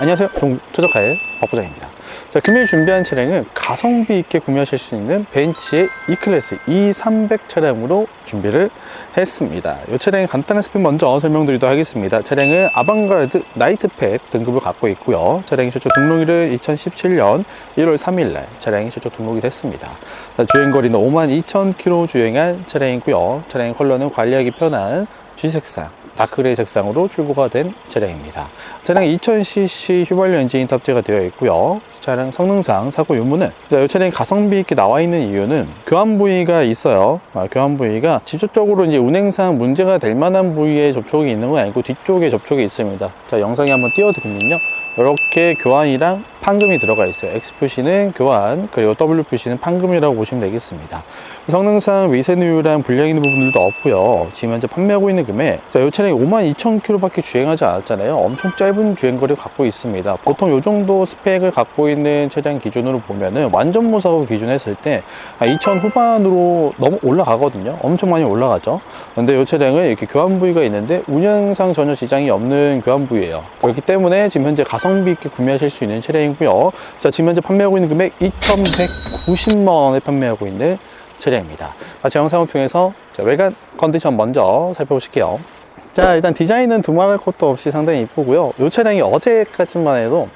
안녕하세요. 동초적화의 박부장입니다. 자, 금일 준비한 차량은 가성비 있게 구매하실 수 있는 벤츠의 E클래스 E300 차량으로 준비를 했습니다. 이 차량의 간단한 스펙 먼저 설명드리도록 하겠습니다. 차량은 아방가르드 나이트팩 등급을 갖고 있고요. 차량의 최초 등록일은 2017년 1월 3일 날 차량이 최초 등록이 됐습니다. 자, 주행거리는 52,000km 주행한 차량이고요. 차량의 컬러는 관리하기 편한 G색상, 다크그레이 색상으로 출고가 된 차량입니다. 차량 2000cc 휘발유 엔진이 탑재가 되어 있고요. 차량 성능상 사고 유무는 자, 이 차량이 가성비 있게 나와 있는 이유는 교환 부위가 있어요. 아, 교환 부위가 직접적으로 이제 운행상 문제가 될 만한 부위에 접촉이 있는 건 아니고 뒤쪽에 접촉이 있습니다. 자, 영상에 한번 띄워드리면요. 이렇게 교환이랑 판금이 들어가 있어요. X 표시는 교환, 그리고 W 표시는 판금이라고 보시면 되겠습니다. 성능상 위세누유랑 불량 있는 부분들도 없고요. 지금 현재 판매하고 있는 금액, 자, 이 차량이 52,000km밖에 주행하지 않았잖아요. 엄청 짧은 주행거리를 갖고 있습니다. 보통 이 정도 스펙을 갖고 있는 차량 기준으로 보면은 완전 무사고 기준 했을 때 2,000 후반으로 너무 올라가거든요. 엄청 많이 올라가죠. 근데 이 차량은 이렇게 교환 부위가 있는데 운영상 전혀 지장이 없는 교환 부위예요. 그렇기 때문에 지금 현재 가성비 있게 구매하실 수 있는 차량 이고요. 자, 지금 현재 판매하고 있는 금액 2,190만 원에 판매하고 있는 차량입니다. 아, 제 영상을 통해서 자, 외관 컨디션 먼저 살펴보실게요. 자, 일단 디자인은 두말할 것도 없이 상당히 이쁘고요. 이 차량이 어제까지만 해도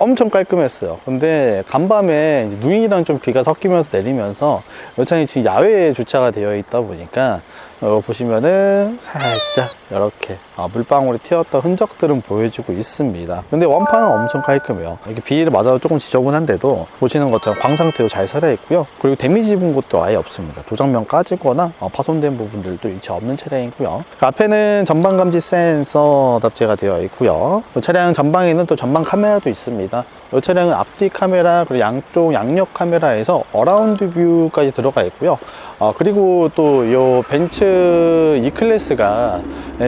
엄청 깔끔했어요. 근데 간밤에 눈이랑 좀 비가 섞이면서 내리면서 이 차량이 지금 야외에 주차가 되어 있다 보니까 어, 보시면은 살짝 이렇게 아, 물방울이 튀었던 흔적들은 보여주고 있습니다. 근데 원판은 엄청 깔끔해요. 이렇게 비를 맞아도 조금 지저분한데도 보시는 것처럼 광 상태로 잘 살아있고요. 그리고 데미지 입은 곳도 아예 없습니다. 도장면 까지거나 어, 파손된 부분들도 일체 없는 차량이고요. 그 앞에는 전방 감지 센서 탑재가 되어 있고요. 이 차량 전방에는 또 전방 카메라도 있습니다. 이 차량은 앞뒤 카메라 그리고 양쪽 양옆 카메라에서 어라운드 뷰까지 들어가 있고요. 어, 그리고 또 이 벤츠 E 클래스가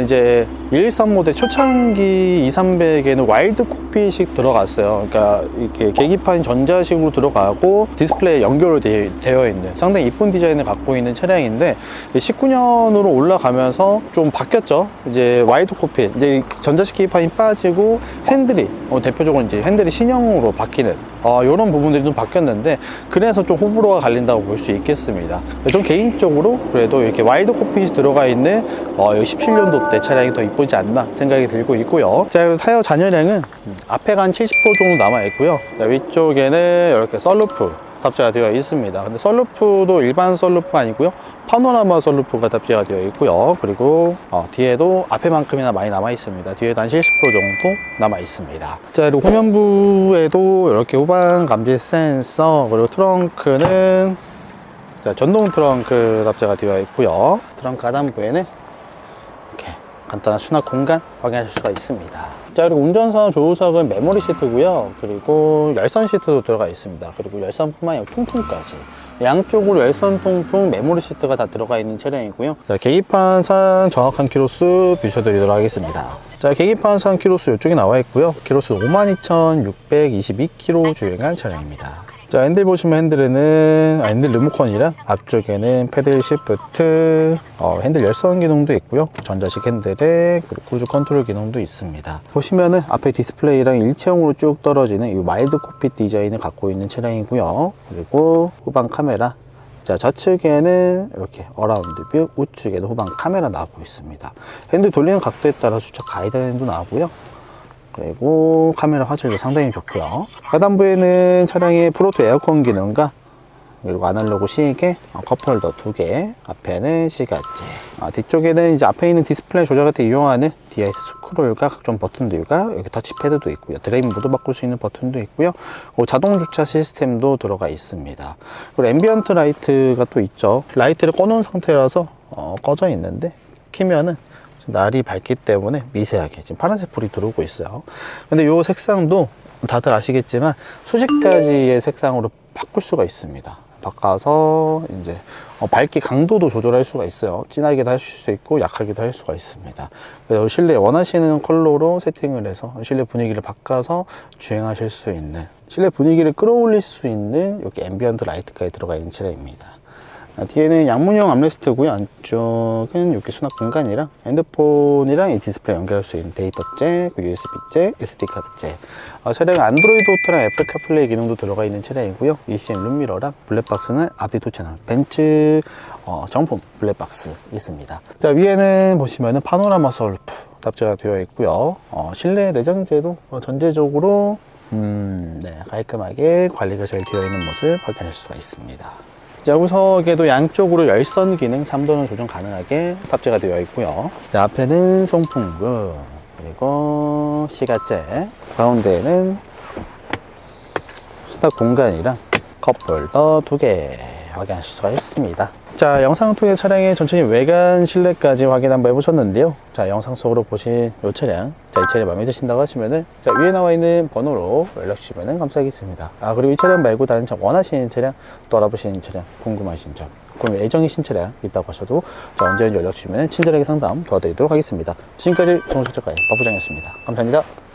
이제 113 모델 초창기 2300에는 와일드 콕핏이 들어갔어요. 그러니까 이렇게 계기판 전자식으로 들어가고 디스플레이 연결되어 있는 상당히 이쁜 디자인을 갖고 있는 차량인데 19년으로 올라가면서 좀 바뀌었죠. 이제 와일드 콕핏 이제 전자식 계기판이 빠지고 핸들이 어, 대표적으로 이제 핸들이 신형으로 바뀌는 어, 이런 부분들이 좀 바뀌었는데 그래서 좀 호불호가 갈린다고 볼 수 있겠습니다. 전 개인적으로 그래도 이렇게 와이드 코핏이 들어가 있는 어, 17년도 때 차량이 더 이쁘지 않나 생각이 들고 있고요. 자, 그리고 타이어 잔여량은 앞에가 한 70% 정도 남아 있고요. 자, 위쪽에는 이렇게 썰루프 탑재가 되어 있습니다. 근데 썰루프도 일반 썰루프가 아니고요. 파노라마 썰루프가 탑재가 되어 있고요. 그리고 어, 뒤에도 앞에만큼이나 많이 남아 있습니다. 뒤에도 한 70% 정도 남아 있습니다. 자, 그리고 후면부에도 이렇게 후방 감지 센서 그리고 트렁크는 자, 전동 트렁크 탑재가 되어 있고요. 트렁크 하단부에는 이렇게 간단한 수납 공간 확인하실 수가 있습니다. 자, 그리고 운전석 조수석은 메모리 시트고요. 그리고 열선 시트도 들어가 있습니다. 그리고 열선뿐만 아니라 통풍까지. 양쪽으로 열선 통풍 메모리 시트가 다 들어가 있는 차량이고요. 자, 계기판 상 정확한 키로수 비춰드리도록 하겠습니다. 자, 계기판 상 키로수 이쪽에 나와 있고요. 키로수 52,622km 주행한 차량입니다. 자, 핸들 보시면 핸들에는, 아, 핸들 리모컨이랑 앞쪽에는 패들 시프트, 어, 핸들 열선 기능도 있고요. 전자식 핸들에 그리고 크루즈 컨트롤 기능도 있습니다. 보시면은 앞에 디스플레이랑 일체형으로 쭉 떨어지는 이 마일드 코핏 디자인을 갖고 있는 차량이고요. 그리고 후방 카메라. 자, 좌측에는 이렇게 어라운드 뷰, 우측에는 후방 카메라 나오고 있습니다. 핸들 돌리는 각도에 따라 수적 가이드라인도 나오고요. 그리고 카메라 화질도 상당히 좋고요. 하단부에는 차량의 프로토 에어컨 기능과 그리고 아날로그 시계, 어, 컵홀더 두 개, 앞에는 시가제. 아, 뒤쪽에는 이제 앞에 있는 디스플레이 조작할 때 이용하는 DIS 스크롤과 각종 버튼들과 여기 터치패드도 있고요. 드레인 모드 바꿀 수 있는 버튼도 있고요. 자동 주차 시스템도 들어가 있습니다. 그리고 앰비언트 라이트가 또 있죠. 라이트를 꺼놓은 상태라서 어, 꺼져 있는데 키면은 날이 밝기 때문에 미세하게 지금 파란색 불이 들어오고 있어요. 근데 이 색상도 다들 아시겠지만 수십 가지의 색상으로 바꿀 수가 있습니다. 바꿔서 이제 어, 밝기 강도도 조절할 수가 있어요. 진하게도 할수 있고 약하게도 할 수가 있습니다. 그래서 실내 원하시는 컬러로 세팅을 해서 실내 분위기를 바꿔서 주행하실 수 있는 실내 분위기를 끌어올릴 수 있는 이렇게 앰비언트 라이트까지 들어가 있는 차량입니다. 아, 뒤에는 양문형 암레스트고요. 안쪽은 이렇게 수납 공간이랑 핸드폰이랑 이 디스플레이 연결할 수 있는 데이터 잭, 그 USB 잭, SD 카드 잭. 어, 차량 안드로이드 오토랑 애플 카플레이 기능도 들어가 있는 차량이고요. ECM 룸미러랑 블랙박스는 아비도 채널, 벤츠 어, 정품 블랙박스 있습니다. 자 위에는 보시면은 파노라마 솔프 탑재가 되어 있고요. 어, 실내 내장재도 어, 전체적으로 음, 네, 깔끔하게 관리가 잘 되어 있는 모습 확인할 수가 있습니다. 자, 우석에도 양쪽으로 열선 기능 3도는 조정 가능하게 탑재가 되어 있고요. 자, 앞에는 송풍구, 그리고 시가재, 가운데에는 수납 공간이랑 컵홀더 두 개 확인하실 수가 있습니다. 자, 영상을 통해 차량의 전체적인 외관 실내까지 확인 한번 해보셨는데요. 자, 영상 속으로 보신 이 차량, 자, 이 차량 마음에 드신다고 하시면은, 자, 위에 나와 있는 번호로 연락 주시면은 감사하겠습니다. 아, 그리고 이 차량 말고 다른 차 원하시는 차량, 또 알아보시는 차량, 궁금하신 점, 그럼 애정이신 차량 있다고 하셔도, 자, 언제든 연락 주시면 친절하게 상담 도와드리도록 하겠습니다. 지금까지 정수작가의 박부장이었습니다. 감사합니다.